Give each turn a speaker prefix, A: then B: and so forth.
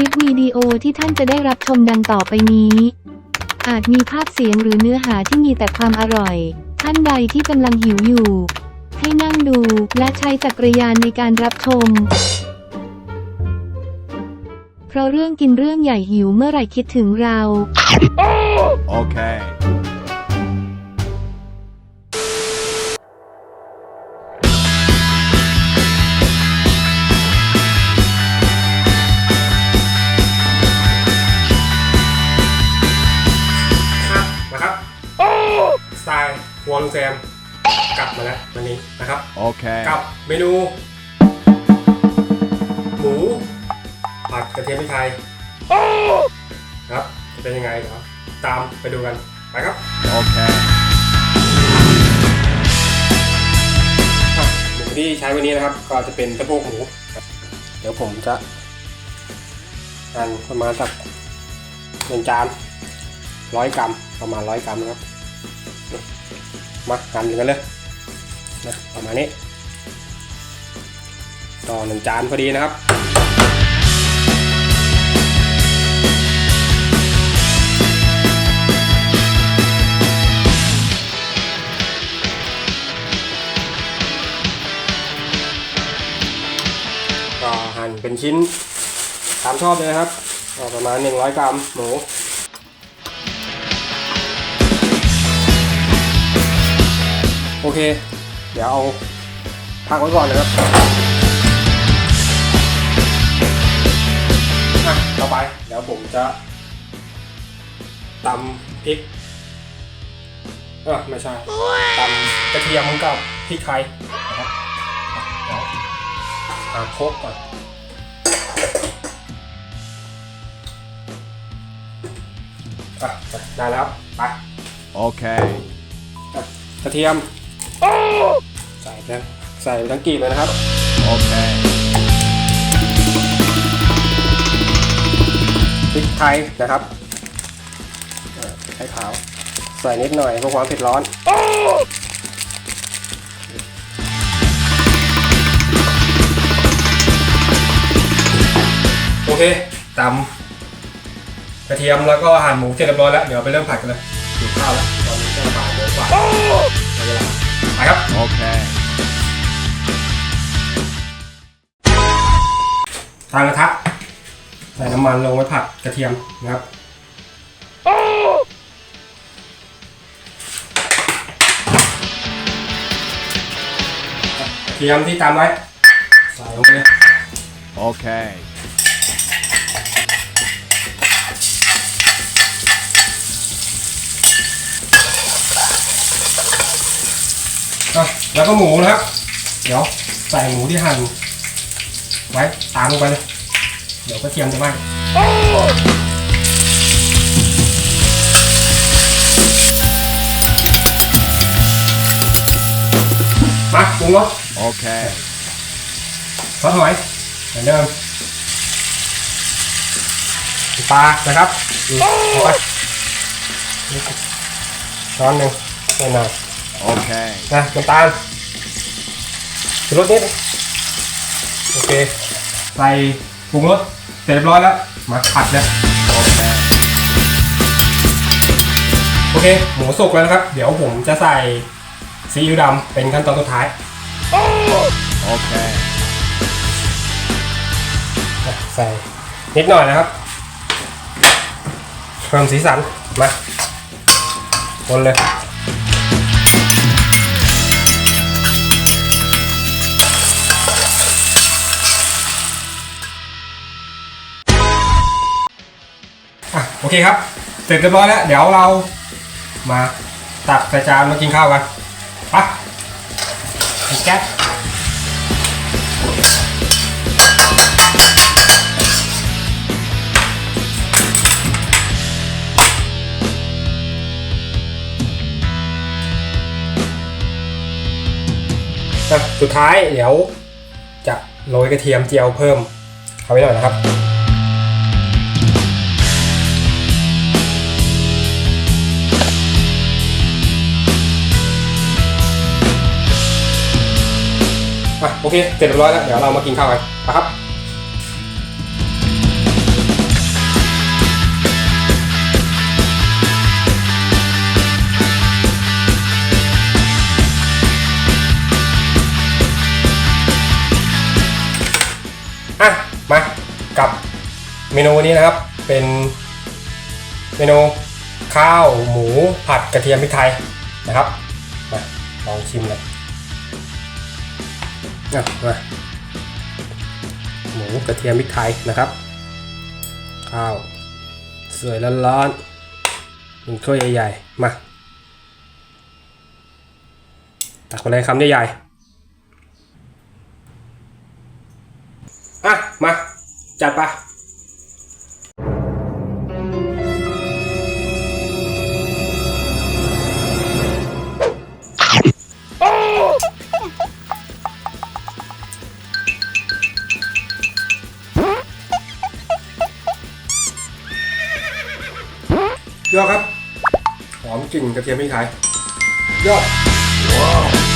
A: ลิปวิดีโอที่ท่านจะได้รับชมดังต่อไปนี้ อาจมีภาพเสียงหรือเนื้อหาที่มีแต่ความอร่อย ท่านใดที่กำลังหิวอยู่ ให้นั่งดูและใช้จักรยานในการรับชม เพราะเรื่องกินเรื่องใหญ่หิวเมื่อไหร่คิดถึงเรา
B: Okay.
C: วอลลุงแซมกลับมาแล้ววันนี้นะครับ
B: Okay.
C: กับเมนู หมูผัดกระเทียมพริกไทยครับจะเป็นยังไงเดี๋ยวตามไปดูกัน ไปครับ
B: Okay.
C: อะหมูที่ใช้วันนี้นะครับ ก็จะเป็นสะโพกหมูครับเดี๋ยวผมจะหั่นประมาณสักหนึ่งจานร้อยกรัมประมาณร้อยกรัมนะครับ มาหั่นกันเลยนะประมาณนี้ต่อหนึ่งจานพอดีนะครับก็หั่นเป็นชิ้นตามชอบเลยครับ ประมาณ 100 กรัมหมู โอเค เดี๋ยวเอาพักไว้ก่อนนะครับอะต่อไปเดี๋ยวผมจะตำพริกเออไม่ใช่ตำกระเทียมกับพริกไทยนะครับเดี๋ยวหาโคกก่อนอะได้แล้วไป
B: Okay.
C: อะกระเทียม ใส่ไปใส่ไปทั้งกีบเลยนะครับ
B: Okay.
C: พริกไทยนะครับเอ่อไทยขาว ใส่นิดหน่อยเพื่อความเผ็ดร้อนโอเคตำกระเทียมแล้วก็หั่นหมูเสร็จเรียบร้อยแล้ว เดี๋ยวไปเริ่มผัดกันเลยหิวข้าวแล้วตอนนี้ก็บ่ายโมงกว่าได้เวลา ไปครับ
B: Okay.
C: ทางกระทะใส่น้ำมันลงไว้ผัดกระเทียมนะครับกระเทียมที่ตามไว้ใส่ลงไปเลย
B: Okay.
C: แล้วก็หมูนะครับ เดี๋ยวใส่หมูที่หั่นไว้ตามลงไปเลย เดี๋ยวกระเทียมจะไหม้มาปรุงรส
B: Okay.
C: ซอสหอยเหมือนเดิมปลานะครับอืมเอาไปช้อนหนึ่งหน่อย
B: Okay.
C: ๆนะน้ำตาลชูรสนิดโอเค ใส่ปรุงรสเสร็จเรียบร้อยแล้ว มาผัดเลย
B: Okay.
C: โอเค หมูสุกแล้วนะครับ เดี๋ยวผมจะใส่ซีอิ๊วดำเป็นขั้นตอนสุดท้าย
B: Okay.
C: ใส่นิดหน่อยนะครับเพิ่มสีสัน มาคนเลย อะโอเคครับ เสร็จเรียบร้อยแล้ว เดี๋ยวเรามาตักใส่จานมากินข้าวกันไปปิดแก๊สสุดท้ายเดี๋ยวจะโรยกระเทียมเจียวเพิ่มเข้าไปหน่อยนะครับ อะโอเคเสร็จเรียบร้อยแล้วเดี๋ยวเรามากินข้าวกันนะครับอะมากับเมนูนี้นะครับเป็นเมนูข้าวหมูผัดกระเทียมพริกไทยนะครับมาลองชิมเลย อะมาหมูกระเทียมพริกไทยนะครับ ข้าว สวยร้อนๆหนึ่งถ้วยใหญ่ๆ มาตักมาเลยคำใหญ่ๆ อะ มา จัดไป ยอดครับ หอมกลิ่นกระเทียมพริกไทยยอด